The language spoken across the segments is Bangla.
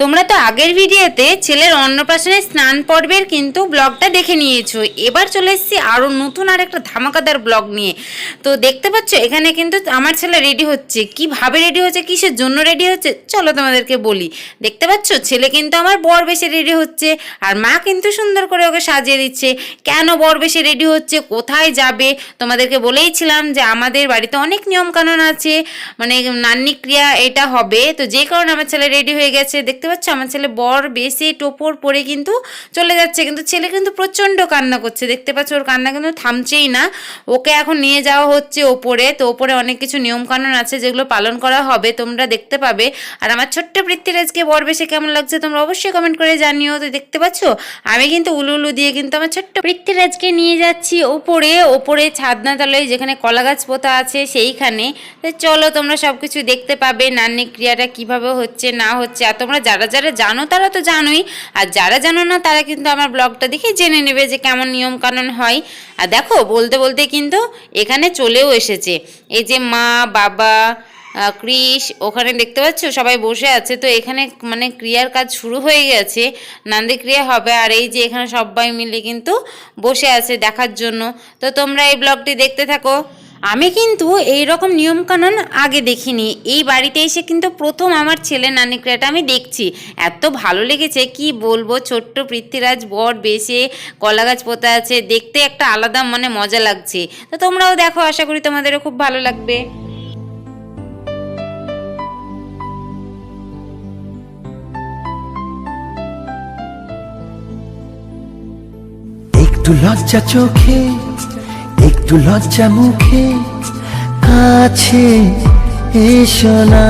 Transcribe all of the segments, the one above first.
তোমরা তো আগের ভিডিওতে ছেলের অন্নপ্রাশনের স্নান পর্বের কিন্তু ব্লগটা দেখে নিয়েছো। এবার চলে এসেছি আরও নতুন আর একটা ধামাকাদার ব্লগ নিয়ে। তো দেখতে পাচ্ছ, এখানে কিন্তু আমার ছেলে রেডি হচ্ছে। কীভাবে রেডি হচ্ছে, কিসের জন্য রেডি হচ্ছে, চলো তোমাদেরকে বলি। দেখতে পাচ্ছ, ছেলে কিন্তু আমার বর বেশি রেডি হচ্ছে, আর মা কিন্তু সুন্দর করে ওকে সাজিয়ে দিচ্ছে। কেন বর বেশি রেডি হচ্ছে, কোথায় যাবে? তোমাদেরকে বলেইছিলাম যে আমাদের বাড়িতে অনেক নিয়মকানুন আছে মানে নান্নিক্রিয়া এটা হবে। তো যে কারণে আমার ছেলে রেডি হয়ে গেছে। দেখতে পাচ্ছ? আমার ছেলে বর বেশি টোপর পরে কিন্তু চলে যাচ্ছে। কিন্তু ছেলে কিন্তু প্রচণ্ড কান্না করছে। দেখতে পাচ্ছ? ওর কান্না কিন্তু থামছেই না। ওকে এখন নিয়ে যাওয়া হচ্ছে ওপরে। তো ওপরে অনেক কিছু নিয়মকানুন আছে যেগুলো পালন করা হবে। তোমরা দেখতে পাবে। আর আমার ছোট্ট পৃথ্বীরাজকে বর বেশি কেমন লাগছে তোমরা অবশ্যই কমেন্ট করে জানিও। তো দেখতে পাচ্ছ? আমি কিন্তু উলু উলু দিয়ে কিন্তু আমার ছোট্ট পৃথ্বীরাজকে নিয়ে যাচ্ছি ওপরে। ওপরে ছাদনা তলায় যেখানে কলা গাছ পোতা আছে সেইখানে। তো চলো তোমরা সব কিছু দেখতে পাবে। নান্নি ক্রিয়াটা কীভাবে হচ্ছে, না হচ্ছে। আর তোমরা যারা যারা জানো তারা তো জানোই। আর যারা জানো না, তারা কিন্তু আমার ব্লগটা দেখে জেনে নেবে যে কেমন নিয়ম কানুন হয়। আর দেখো, বলতে বলতে কিন্তু এখানে চলেও এসেছে। এই যে মা, বাবা কৃষ, ওখানে দেখতে পাচ্ছ? সবাই বসে আছে। তো এখানে মানে ক্রিয়ার কাজ শুরু হয়ে গেছে। নান্দি ক্রিয়া হবে। আর এই যে এখানে সবাই মিলে কিন্তু বসে আছে দেখার জন্য। তো তোমরা এই ব্লগটি দেখতে থাকো। আমি কিন্তু এই রকম নিয়মকানুন আগে দেখিনি। এই বাড়িতে এসে কিন্তু প্রথম আমার ছেলে নানি ক্রিয়াটা আমি দেখছি। এত ভালো লেগেছে, কি বলব? ছোট্ট পৃথ্বীরাজ বট বেশে কলা গাছ পোতা আছে, দেখতে একটা আলাদা মানে মজা লাগছে। তো তোমরাও দেখো, আশা করি তোমাদেরও খুব ভালো লাগবে। একটু লজ্জা চোখে একটু লজ্জা মুখে কাছে এসো না।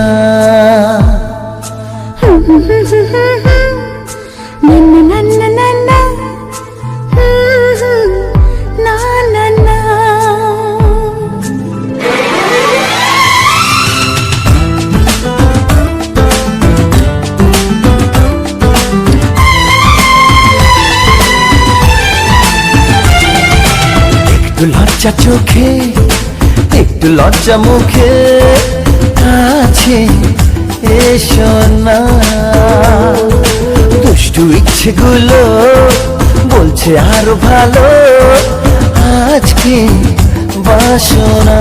লজ্জা চোখে, একটু লজ্জা মুখে আছে এসো না। দুষ্টু ইচ্ছেগুলো বলছে আরও ভালো, আজকে বাসনা।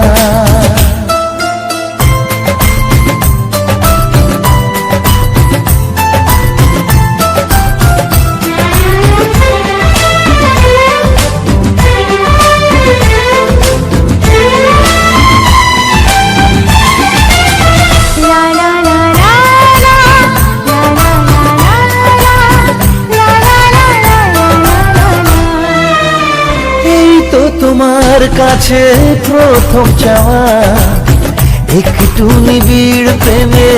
কাছে প্রথম চাওয়া। একটু নিবিড় প্রেমে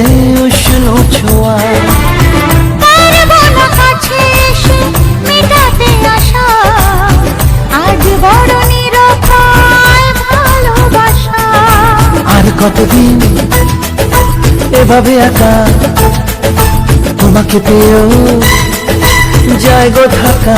উষ্ণ ছোঁয়া। আর কতদিন এভাবে একা তোমাকে পেয়েও যায় গো থাকা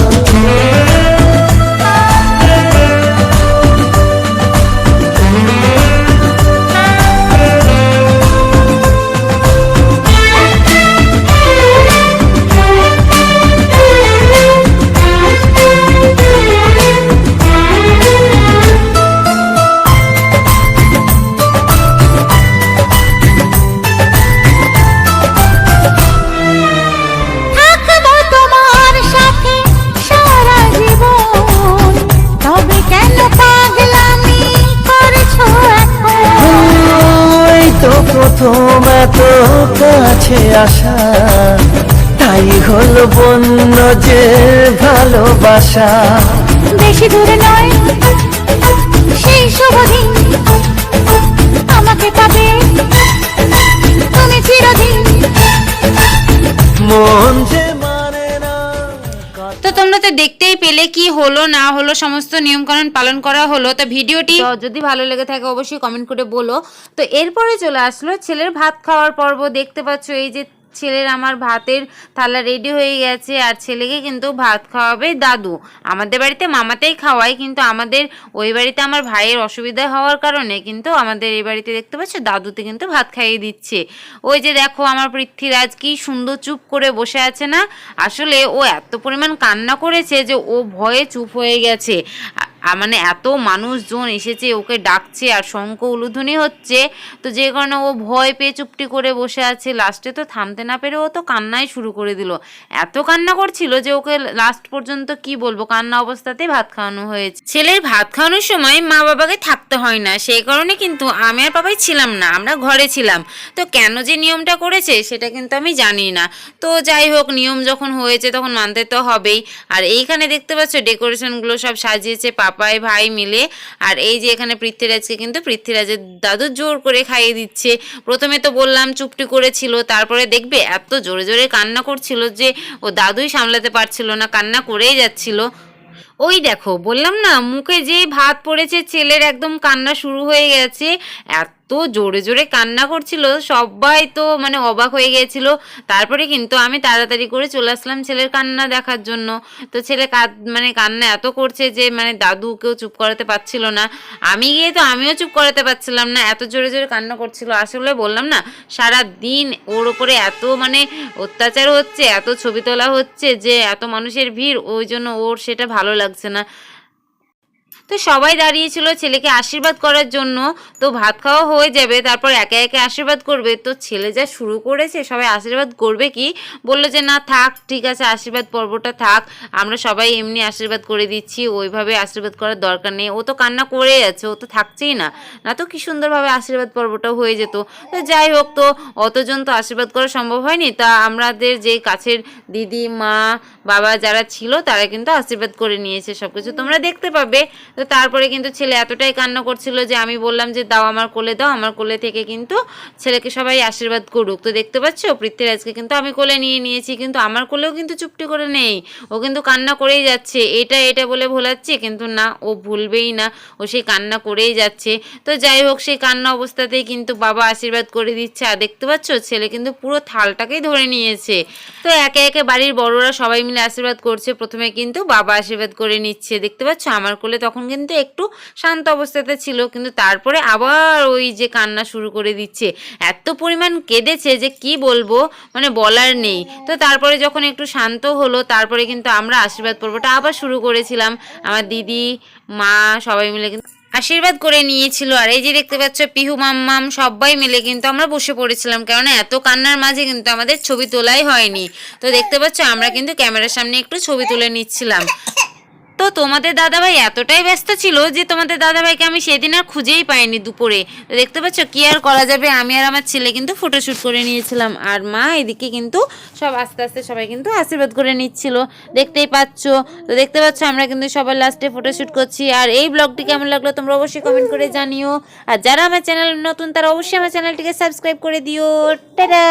এত কাছে আসা তাই হল বন্য যে ভালোবাসা। বেশি দূরে নয় সেই শুভ দিন আমাকে পাবে। তুমি চিরদিন মন যে তো তোমরা তো দেখতেই পেলে কি হলো, না হলো, সমস্ত নিয়মকানুন পালন করা হলো। তো ভিডিওটি যদি ভালো লেগে থাকে অবশ্যই কমেন্ট করে বলো। তো এরপরে চলে আসলো ছেলের ভাত খাওয়ার পর্ব। দেখতে পাচ্ছ এই যে ছেলের আমার ভাতের থালা রেডি হয়ে গেছে আর ছেলেকে কিন্তু ভাত খাওয়াবে দাদু। আমাদের বাড়িতে মামাতেই খাওয়াই কিন্তু আমাদের ওই বাড়িতে আমার ভাইয়ের অসুবিধা হওয়ার কারণে কিন্তু আমাদের এই বাড়িতে দেখতে পাচ্ছ দাদুতে কিন্তু ভাত খাইয়ে দিচ্ছে। ওই যে দেখো আমার পৃথ্বীরাজ কি সুন্দর চুপ করে বসে আছে না? আসলে ও এত পরিমাণ কান্না করেছে যে ও ভয়ে চুপ হয়ে গেছে। মানে এত মানুষজন এসেছে, ওকে ডাকছে আর শঙ্খ উলুধ্বনি হচ্ছে। তো যে কারণে ও ভয় পেয়ে চুপটি করে বসে আছে। লাস্টে তো থামতে না পেরে ও তো কান্নাই শুরু করে দিল। এত কান্না করছিল যে ওকে লাস্ট পর্যন্ত কি বলব? কান্না অবস্থাতেই ভাত খাওয়ানো হয়েছে। ছেলের ভাত খাওয়ানোর সময় মা বাবাকে থাকতে হয় না। সেই কারণে কিন্তু আমি আর বাবাই ছিলাম না, আমরা ঘরে ছিলাম। তো কেন যে নিয়মটা করেছে সেটা কিন্তু আমি জানি না। তো যাই হোক, নিয়ম যখন হয়েছে তখন মানতে তো হবেই। আর এইখানে দেখতে পাচ্ছ ডেকোরেশনগুলো সব সাজিয়েছে পাপাই, ভাই মিলে। আর এই যে এখানে পৃথ্বীরাজকে কিন্তু পৃথ্বীরাজের দাদু জোর করে খাইয়ে দিচ্ছে। প্রথমে তো বললাম চুপটি করেছিল, তারপরে দেখবে এত জোরে জোরে কান্না করছিল যে ও দাদুই সামলাতে পারছিল না, কান্না করেই যাচ্ছিল। ওই দেখো, বললাম না, মুখে যে ভাত পড়েছে, ছেলের একদম কান্না শুরু হয়ে গেছে, এত জোরে জোরে কান্না করছিল, সবাই তো মানে অবাক হয়ে গিয়েছিল। তারপরে কিন্তু আমি তাড়াতাড়ি করে চলে আসলাম ছেলের কান্না দেখার জন্য। তো ছেলে মানে কান্না এত করছে যে মানে দাদুকেও চুপ করাতে পারছিল না। আমি গিয়ে তো আমিও চুপ করাতে পারছিলাম না, এত জোরে জোরে কান্না করছিল। আসলে বললাম না সারা দিন ওর ওপরে এত মানে অত্যাচার হচ্ছে, এত ছবি তোলা হচ্ছে যে, এত মানুষের ভিড়, ওই জন্য ওর সেটা ভালো লাগছে না। তো সবাই দাঁড়িয়েছিল ছেলেকে আশীর্বাদ করার জন্য। তো ভাত খাওয়া হয়ে যাবে, তারপর একে একে আশীর্বাদ করবে। তো ছেলে যা শুরু করেছে, সবাই আশীর্বাদ করবে কি? বলল যে, না, থাক, ঠিক আছে, আশীর্বাদ পর্বটা থাক। আমরা সবাই এমনি আশীর্বাদ করে দিচ্ছি, ওইভাবে আশীর্বাদ করার দরকার নেই। ও তো কান্না করে যাচ্ছে ও তো থাকছেই না। না তো কি সুন্দরভাবে আশীর্বাদ পর্বটা হয়ে যেত। তো যাই হোক, তো অতজন তো আশীর্বাদ করা সম্ভব হয়নি। তা আমাদের যে কাছের দিদি, মা, বাবা যারা ছিল, তারা কিন্তু আশীর্বাদ করে নিয়েছে সব কিছু তোমরা দেখতে পাবে। তো তারপরে কিন্তু ছেলে এতটাই কান্না করছিল যে আমি বললাম যে দাও আমার কোলে দাও, আমার কোলে থেকে কিন্তু ছেলেকে সবাই আশীর্বাদ করুক। তো দেখতে পাচ্ছ? পৃথ্বীরাজকে কিন্তু আমি কোলে নিয়ে নিয়েছি, কিন্তু আমার কোলেও কিন্তু চুপটি করে নেই। ও কিন্তু কান্না করেই যাচ্ছে। এটা এটা বলে ভোলাচ্ছে, কিন্তু না, ও ভুলবেই না। ও সেই কান্না করেই যাচ্ছে। তো যাই হোক, সেই কান্না অবস্থাতেই কিন্তু বাবা আশীর্বাদ করে দিচ্ছে। আর দেখতে পাচ্ছ? ছেলে কিন্তু পুরো থালটাকেই ধরে নিয়েছে। তো একে একে বাড়ির বড়রা সবাই মিলে আশীর্বাদ করছে। প্রথমে কিন্তু বাবা আশীর্বাদ করে নিচ্ছে। দেখতে পাচ্ছ? আমার কোলে তখন কিন্তু একটু শান্ত অবস্থাতে ছিল, কিন্তু তারপরে আবার ওই যে কান্না শুরু করে দিচ্ছে। এত পরিমাণ কেঁদেছে যে কি বলব মানে বলার নেই। তো তারপরে যখন একটু শান্ত হলো, তারপরে কিন্তু আমরা আশীর্বাদ পর্বটা আবার শুরু করেছিলাম। আমার দিদি, মা সবাই মিলে কিন্তু আশীর্বাদ করে নিয়েছিল। আর এই যে দেখতে পাচ্ছ, পিহু, মাম্মাম সবাই মিলে কিন্তু আমরা বসে পড়েছিলাম। কেননা এত কান্নার মাঝে কিন্তু আমাদের ছবি তোলাই হয়নি। তো দেখতে পাচ্ছ, আমরা কিন্তু ক্যামেরার সামনে একটু ছবি তুলে নিচ্ছিলাম। তো তোমাদের দাদাভাই এতটাই ব্যস্ত ছিল যে তোমাদের দাদাভাইকে আমি সেদিন আর খুঁজেই পাইনি দুপুরে। দেখতে পাচ্ছ কি আর করা যাবে? আমি আর আমার ছেলে কিন্তু ফটোশ্যুট করে নিয়েছিলাম। আর মা এদিকে কিন্তু সব আস্তে আস্তে সবাই কিন্তু আশীর্বাদ করে নিচ্ছিল। দেখতেই পাচ্ছ। তো দেখতে পাচ্ছ আমরা কিন্তু সবার লাস্টে ফটোশ্যুট করছি। আর এই ব্লগটি কেমন লাগল তোমরা অবশ্যই কমেন্ট করে জানিও। আর যারা আমার চ্যানেল নতুন তারা অবশ্যই আমার চ্যানেলটিকে সাবস্ক্রাইব করে দিও। টাটা!